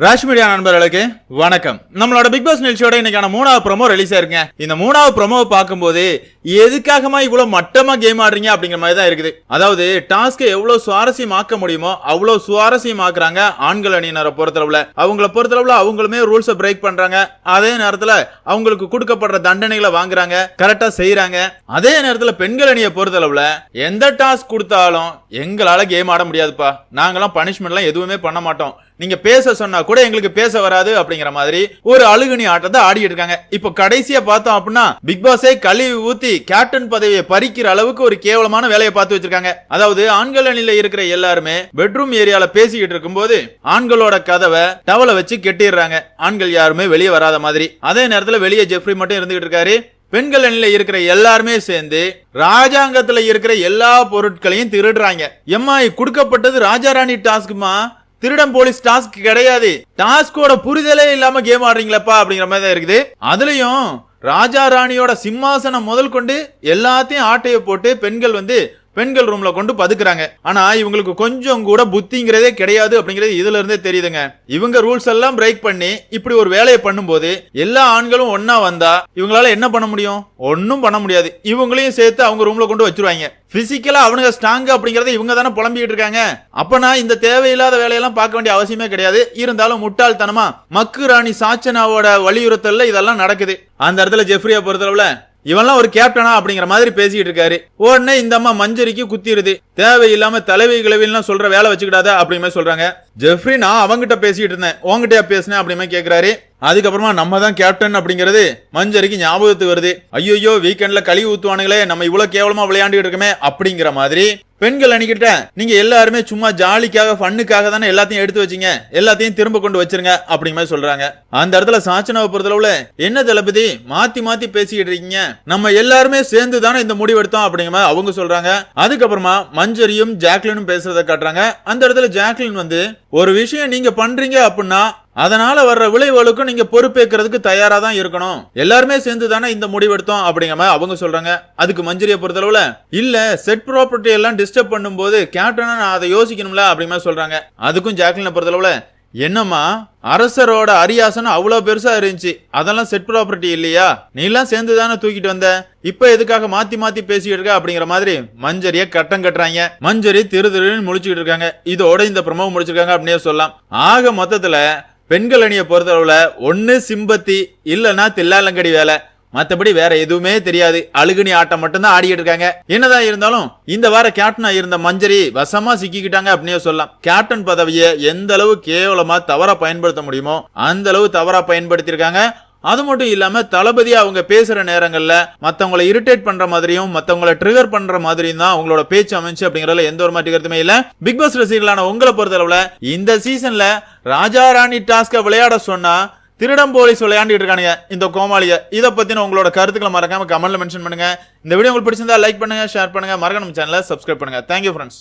Rash media நண்பர்களுக்கு வணக்கம். நம்மளோட பிக் பாஸ் நிகழ்ச்சியோட இன்னைக்கான மூணாவது ப்ரோமோ ரிலீஸ் ஆயிருங்க இந்த மூணாவது ப்ரமோவை பார்க்கும்போது எதுக்காகமா இவ்வளவு மட்டமா கேம் ஆடுறீங்க அப்படிங்கிற மாதிரி தான் இருக்குது. அதாவது டாஸ்க்கை எவ்வளவு சுவாரஸ்யமாக்க முடியுமோ அவ்வளவு சுவாரஸ்யமாக்குறாங்க ஆண்கள் அணியினரை பொறுத்தளவுல. அவங்கள பொறுத்தளவுல அவங்களுமே ரூல்ஸை பிரேக் பண்றாங்க. அதே நேரத்துல அவங்களுக்கு கொடுக்கப்படுற தண்டனைகளை வாங்குறாங்க கரெக்டா செய்யறாங்க அதே நேரத்துல பெண்கள் அணியை பொறுத்தளவுல எந்த டாஸ்க் கொடுத்தாலும் எங்களால கேம் ஆட முடியாதுப்பா. நாங்களாம் பனிஷ்மெண்ட்லாம் எதுவுமே பண்ண மாட்டோம். நீங்க பேச சொன்னா கூட எங்களுக்கு பேச வராது அப்படிங்கிற மாதிரி ஒரு அழுகுனி ஆட்டத்தை ஆடிட்டு இருக்காங்க. இப்போ கடைசியா பார்த்தோம் அப்படின்னா பிக் பாஸே கழுவி ஊத்தி கேப்டன் பதவியை பறிக்கிற அளவுக்கு ஒரு கேவலமான வேலையை பார்த்து வச்சிருக்காங்க. அதாவது ஆண்கள் அணியில இருக்கிற எல்லாருமே பெட்ரூம் ஏரியால பேசிக்கிட்டு இருக்கும்போது ஆண்களோட கதவை டவலை வச்சு கெட்டிடுறாங்க. ஆண்கள் யாருமே வெளியே வராத மாதிரி. அதே நேரத்துல வெளியே ஜெஃப்ரி மட்டும் இருந்துகிட்டு இருக்காரு. பெண்கள் அணியில இருக்கிற எல்லாருமே சேர்ந்து ராஜாங்கத்துல இருக்கிற எல்லா பொருட்களையும் திருடுறாங்க. எம்மா கொடுக்கப்பட்டது ராஜா ராணி டாஸ்க்குமா திருடம் போலீஸ் டாஸ்க் கிடையாது. டாஸ்கோட புரிதலே இல்லாம கேம் ஆடுறீங்களப்பா அப்படிங்கிற மாதிரி தான் இருக்குது. அதுலயும் ராஜா ராணியோட சிம்மாசனம் முதல் கொண்டு எல்லாத்தையும் ஆட்டைய போட்டு பெண்கள் வந்து பெண்கள் ரூம்ல கொண்டு பதுக்குறாங்க. ஆனா இவங்களுக்கு கொஞ்சம் கூட புத்திங்கிறதே கிடையாது அப்படிங்கிறது இதுல இருந்தே தெரியுதுங்க. இவங்க ரூல்ஸ் எல்லாம் பிரேக் பண்ணி இப்படி ஒரு வேலையை பண்ணும்போது எல்லா ஆண்களும் ஒன்னா வந்தா இவங்களால என்ன பண்ண முடியும்? ஒன்னும் பண்ண முடியாது. இவங்களையும் சேர்த்து அவங்க ரூம்ல கொண்டு வச்சிருவாங்க. பிசிக்கலா அவனுங்க ஸ்ட்ராங் அப்படிங்கறத இவங்க தானே புலம்பிக்கிட்டு இருக்காங்க. அப்பனா இந்த தேவையில்லாத வேலையெல்லாம் பார்க்க வேண்டிய அவசியமே கிடையாது. இருந்தாலும் முட்டாள்தனமா மக்கு ராணி சாச்சனாவோட வலியுறுத்தல்ல இதெல்லாம் நடக்குது. அந்த இடத்துல ஜெஃப்ரியா பொறுத்தளவுல இவன்லாம் ஒரு கேப்டனா அப்படிங்கிற மாதிரி பேசிக்கிட்டு இருக்காரு. உடனே இந்த அம்மா மஞ்சரிக்கு குத்திடுது. தேவையில்லாம தலைவி கிளவிலாம் சொல்ற வேலை வச்சுக்கிடாத அப்படிமே சொல்றாங்க. ஜெஃப்ரி நான் அவங்ககிட்ட பேசிட்டு இருந்தேன். உங்ககிட்டயா பேசினேன் அப்படிமே கேட்கிறாரு அதுக்கப்புறமா நம்ம தான் கேப்டன் அப்படிங்கிறது மஞ்சரிக்கு ஞாபகத்துக்கு வருது. ஐயோ வீக்கெண்ட்ல கழி ஊத்துவானுங்களே நம்ம இவ்வளவு கேவலமா விளையாண்டுட்டு இருக்கமே அப்படிங்கிற மாதிரி பெண்கள் அணிக்கிட்ட நீங்க எல்லாருமே சும்மா ஜாலிக்காக ஃபன்னுக்காக தானே எல்லாத்தையும் எடுத்து வச்சீங்க. எல்லாத்தையும் திரும்ப கொண்டு வச்சிருங்க அப்படிங்க மாதிரி சொல்றாங்க. அந்த இடத்துல சாச்சனாவை பொறுத்தளவுல என்ன தளபதி? மாத்தி மாத்தி பேசிக்கிட்டு இருக்கீங்க. நம்ம எல்லாருமே சேர்ந்து தானே இந்த முடிவு எடுத்தோம் அப்படிங்கிற மாதிரி அவங்க சொல்றாங்க. அதுக்கப்புறமா மஞ்சரியும் ஜாக்லினும் பேசுறத காட்டுறாங்க. அந்த இடத்துல ஜாக்லின் வந்து ஒரு விஷயம் நீங்க பண்றீங்க அப்படின்னா அதனால வர்ற விளைவுகளுக்கும் நீங்க பொறுப்பேற்கிறதுக்கு தயாரா தான் இருக்கணும். எல்லாருமே சேர்ந்து தானே இந்த முடிவெடுத்தோம் அப்படிங்கிற மாதிரி அவங்க சொல்றாங்க. அதுக்கு மஞ்சரியை பொறுத்தளவுல இல்ல செட் ப்ராப்பர்ட்டி எல்லாம் டிஸ்டர்ப் பண்ணும்போது கேப்டனா நான் அதை யோசிக்கணும்ல அப்படிங்கிற மாதிரி சொல்றாங்க. அதுக்கும் ஜாக்லினை பொறுத்தளவுல என்னம்மா அரசரோட அரியாசனம் அவ்வளவு பெருசா இருந்துச்சு. அதெல்லாம் செட் ப்ராப்பர்ட்டி இல்லையா? நீ எல்லாம் சேர்ந்து தானே தூக்கிட்டு வந்த. இப்ப எதுக்காக மாத்தி மாத்தி பேசிட்டு இருக்க அப்படிங்கிற மாதிரி மஞ்சரிய கட்டம் கட்டுறாங்க. மஞ்சரி திரு திருன்னு முடிச்சுக்கிட்டு இருக்காங்க. இதோட இந்த பிரமோ முடிச்சிருக்காங்க அப்படின்னே சொல்லலாம். ஆக மொத்தத்துல பெண்கள் அணியை பொறுத்தளவில் ஒன்று சிம்பத்தி இல்லைன்னா தில்லாலங்கடி வேலை. மற்றபடி வேற எதுவுமே தெரியாது. அழுகுனி ஆட்டம் மட்டும்தான் ஆடிட்டு இருக்காங்க. என்னதான் இருந்தாலும் இந்த வார கேப்டனா இருந்த மஞ்சரி வசமா சிக்கிக்கிட்டாங்க அப்படின்னே சொல்லலாம். கேப்டன் பதவியை எந்த அளவு கேவலமா தவறா பயன்படுத்த முடியுமோ அந்த அளவு தவறா பயன்படுத்தியிருக்காங்க. அது மட்டும் இல்லாமல் தளபதி அவங்க பேசுகிற நேரங்களில் மற்றவங்களை இரிட்டேட் பண்ணுற மாதிரியும் மற்றவங்களை ட்ரிகர் பண்ணுற மாதிரியும் தான் அவங்களோட பேச்சு அமைச்சு அப்படிங்கிறதுல எந்த ஒரு மாற்று கருத்துமே பிக் பாஸ் ரசிகர்களான உங்களை பொறுத்தளவுல இந்த சீசனில் ராஜா ராணி டாஸ்க்கை விளையாட சொன்னால் திருடம் போலீஸ் விளையாண்டுட்டு இருக்கானுங்க இந்த கோமாளிய இதை பத்தின உங்களோட கருத்துக்களை மறக்காம கமெண்ட்ல மென்ஷன் பண்ணுங்க. இந்த வீடியோ உங்களுக்கு பிடிச்சிருந்தா லைக் பண்ணுங்க ஷேர் பண்ணுங்க. மறக்காம சேனலை சப்ஸ்கிரைப் பண்ணுங்க. Thank you friends